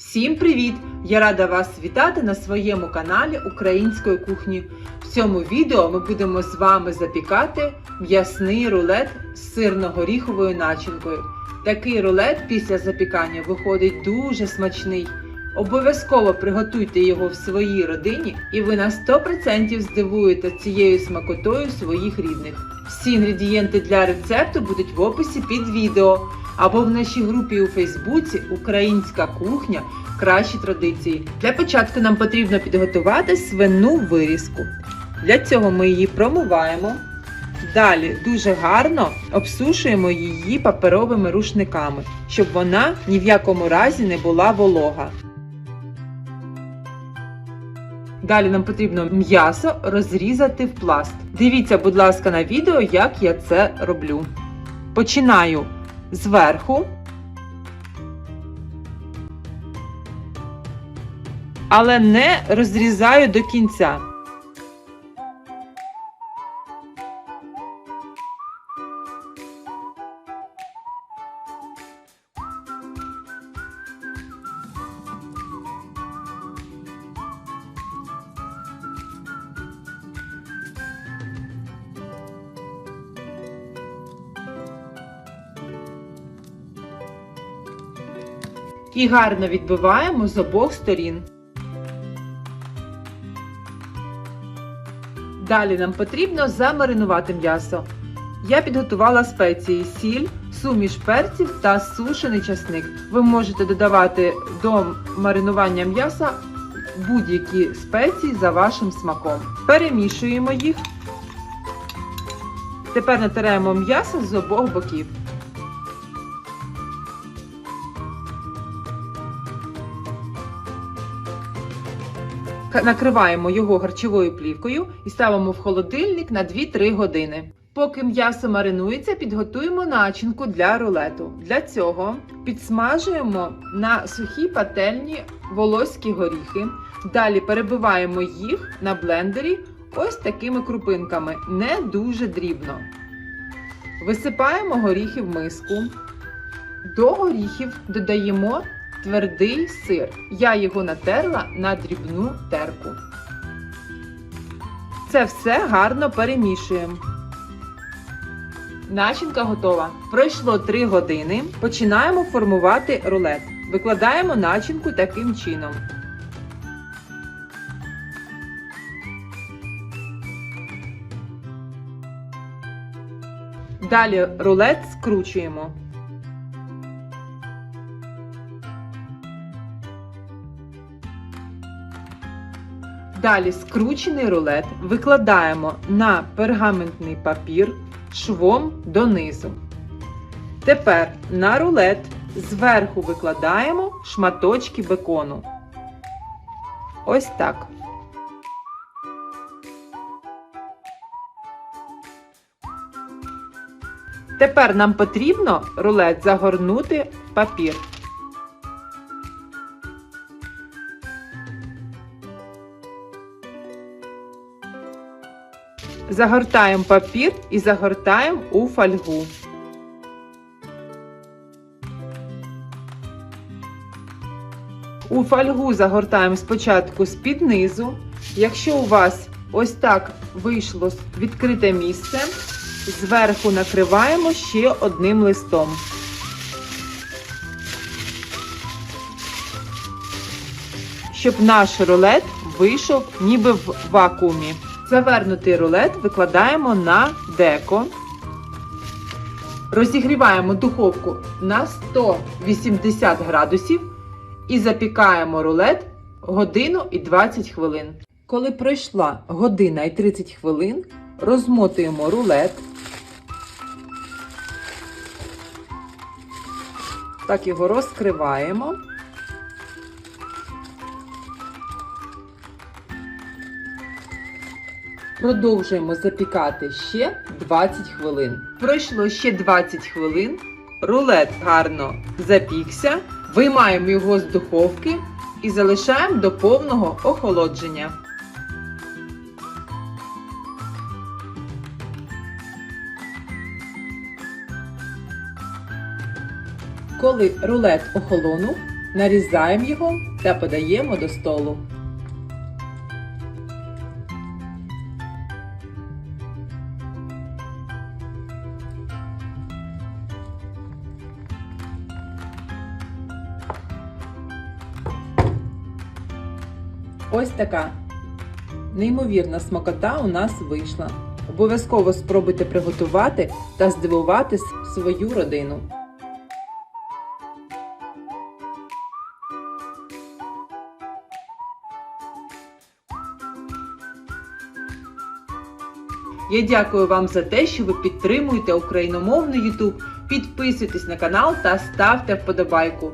Всім привіт! Я рада вас вітати на своєму каналі Української кухні. В цьому відео ми будемо з вами запікати м'ясний рулет з сирно-горіховою начинкою. Такий рулет після запікання виходить дуже смачний. Обов'язково приготуйте його в своїй родині, і ви на 100% здивуєте цією смакотою своїх рідних. Всі інгредієнти для рецепту будуть в описі під відео або в нашій групі у Фейсбуці Українська кухня кращі традиції. Для початку нам потрібно підготувати свину вирізку. Для цього ми її промиваємо. Далі дуже гарно обсушуємо її паперовими рушниками, щоб вона ні в якому разі не була волога. Далі нам потрібно м'ясо розрізати в пласт. Дивіться, будь ласка, на відео, як я це роблю. Починаю зверху. Але не розрізаю до кінця. І гарно відбиваємо з обох сторін. Далі нам потрібно замаринувати м'ясо. Я підготувала спеції сіль, суміш перців та сушений часник. Ви можете додавати до маринування м'яса будь-які спеції за вашим смаком. Перемішуємо їх. Тепер натираємо м'ясо з обох боків. Накриваємо його харчовою плівкою і ставимо в холодильник на 2-3 години. Поки м'ясо маринується, підготуємо начинку для рулету. Для цього підсмажуємо на сухій пательні волоські горіхи. Далі перебиваємо їх на блендері ось такими крупинками, не дуже дрібно. Висипаємо горіхи в миску. До горіхів додаємо твердий сир. Я його натерла на дрібну терку. Це все гарно перемішуємо. Начинка готова. Пройшло 3 години. Починаємо формувати рулет. Викладаємо начинку таким чином. Далі рулет скручуємо. Далі скручений рулет викладаємо на пергаментний папір швом донизу. Тепер на рулет зверху викладаємо шматочки бекону. Ось так. Тепер нам потрібно рулет загорнути в папір. Загортаємо папір і загортаємо у фольгу. У фольгу загортаємо спочатку з-під низу. Якщо у вас ось так вийшло відкрите місце, зверху накриваємо ще одним листом. Щоб наш рулет вийшов ніби в вакуумі. Завернутий рулет викладаємо на деко. Розігріваємо духовку на 180 градусів і запікаємо рулет годину і 20 хвилин. Коли пройшла година і 30 хвилин, розмотуємо рулет. Так його розкриваємо. Продовжуємо запікати ще 20 хвилин. Пройшло ще 20 хвилин. Рулет гарно запікся. Виймаємо його з духовки і залишаємо до повного охолодження. Коли рулет охолонув, Нарізаємо його та подаємо до столу. Ось така неймовірна смакота у нас вийшла. Обов'язково спробуйте приготувати та здивувати свою родину. Я дякую вам за те, що ви підтримуєте україномовний YouTube. Підписуйтесь на канал та ставте вподобайку.